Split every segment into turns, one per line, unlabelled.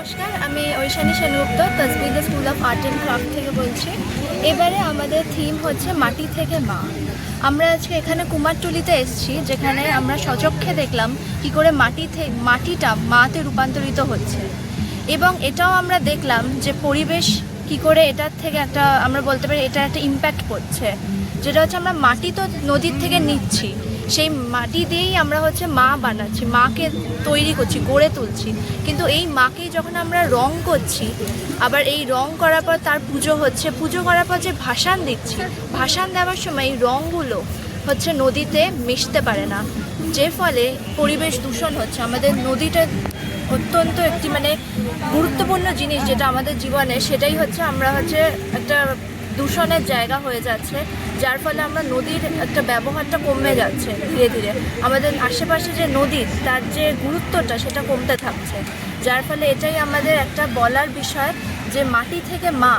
নমস্কার, আমি Oishani Sengupta তসবিদা school of art and craft থেকে বলছি। এবারে আমাদের থিম হচ্ছে মাটি থেকে মা। আমরা আজকে এখানে কুমারটুলিতে এসেছি, যেখানে আমরা সচক্ষে দেখলাম কি করে মাটি থেকে মাটিটা মাতে রূপান্তরিত হচ্ছে। এবং এটাও আমরা দেখলাম যে পরিবেশ কি করে এটার থেকে একটা, আমরা বলতে পারি এটা একটা ইম্প্যাক্ট করছে। যেটা হচ্ছে আমরা মাটি তো নদীর থেকে নিচ্ছি সেই মাটি দিয়েই আমরা হচ্ছে মা বানাচ্ছি, মাকে তৈরি করছি, গড়ে তুলছি। কিন্তু এই মাকেই যখন আমরা রং করছি, আবার এই রং করার পর তার পুজো হচ্ছে, পুজো করার পর যে ভাসান দিচ্ছি, ভাসান দেওয়ার সময় এই রঙগুলো হচ্ছে নদীতে মিশতে পারে না। যে ফলে পরিবেশ দূষণ হচ্ছে। আমাদের নদীটা অত্যন্ত একটি মানে গুরুত্বপূর্ণ জিনিস যেটা আমাদের জীবনে, সেটাই হচ্ছে আমরা হচ্ছে একটা দূষণের জায়গা হয়ে যাচ্ছে, যার ফলে আমরা নদীর একটা ব্যবহারটা কমে যাচ্ছে ধীরে ধীরে। আমাদের আশেপাশে যে নদী, তার যে গুরুত্বটা সেটা কমতে থাকছে। যার ফলে এটাই আমাদের একটা বলার বিষয় যে মাটি থেকে মা,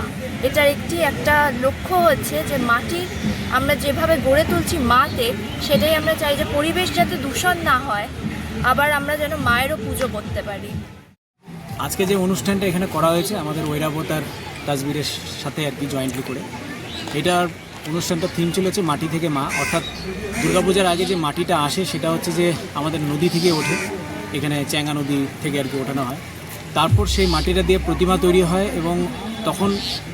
এটার একটি একটা লক্ষ্য হচ্ছে যে মাটি আমরা যেভাবে গড়ে তুলছি মাতে সেটাই আমরা চাই যে পরিবেশ যাতে দূষণ না হয়, আবার আমরা যেন মায়েরও পুজো করতে পারি।
আজকে যে অনুষ্ঠানটা এখানে করা হয়েছে, আমাদের ঐরাবতার তাজবিরের সাথে আর কি জয়েন্টলি করে। এটার অনুষ্ঠানটা থিম ছিল হচ্ছে মাটি থেকে মা। অর্থাৎ দুর্গাপূজার আগে যে মাটিটা আসে, সেটা হচ্ছে যে আমাদের নদী থেকে ওঠে। এখানে চ্যাঙ্গা নদী থেকে আর কি ওঠানো হয়। তারপর সেই মাটিটা দিয়ে প্রতিমা তৈরি হয় এবং তখন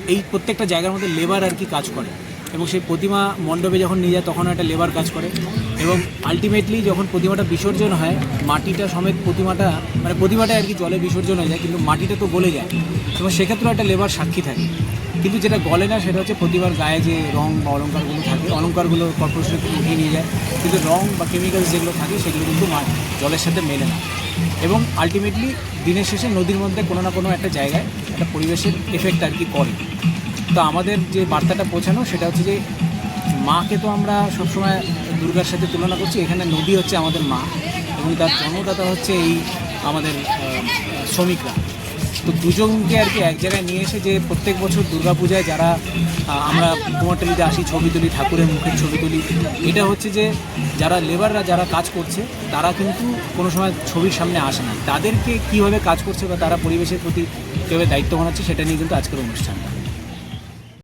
এই প্রত্যেকটা জায়গার মধ্যে লেবার আর কি কাজ করে। এবং সেই প্রতিমা মণ্ডপে যখন নিয়ে যায়, তখন একটা লেবার কাজ করে। এবং আলটিমেটলি যখন প্রতিমাটা বিসর্জন হয়, মাটিটা সমেত প্রতিমাটা মানে প্রতিমাটা আর কি জলে বিসর্জন হয়ে যায়, কিন্তু মাটিটা তো গলে যায়। এবং সেক্ষেত্রেও একটা লেবার সাক্ষী থাকে। কিন্তু যেটা গলে না, সেটা হচ্ছে প্রতিমার গায়ে যে রং বা অলঙ্কারগুলো থাকে, অলঙ্কারগুলো কর্পোরেশন উঠিয়ে নিয়ে যায়। কিন্তু রং বা কেমিক্যালস যেগুলো থাকে, সেগুলো কিন্তু জলের সাথে মেলে না। এবং আলটিমেটলি দিনের শেষে নদীর মধ্যে কোনো না কোনো একটা জায়গায় একটা পরিবেশের এফেক্ট আর কি করে তো আমাদের যে বার্তাটা পৌঁছানো সেটা হচ্ছে যে মাকে তো আমরা সবসময় দুর্গার সাথে তুলনা করছি। এখানে নদী হচ্ছে আমাদের মা এবং তার জন্মদাতা হচ্ছে এই আমাদের শ্রমিকরা। তো দুজনকে আর কি এক জায়গায় নিয়ে এসে যে প্রত্যেক বছর দুর্গাপূজায় যারা আমরা কুমারটলিতে আসি, ছবি তুলি, ঠাকুরের মুখের ছবি তুলি, এটা হচ্ছে যে যারা লেবাররা যারা কাজ করছে, তারা কিন্তু কোনো সময় ছবির সামনে আসে না। তাদেরকে কীভাবে কাজ করছে বা তারা পরিবেশের প্রতি কীভাবে দায়িত্ব বানাচ্ছে সেটা নিয়ে কিন্তু আজকের অনুষ্ঠানটা।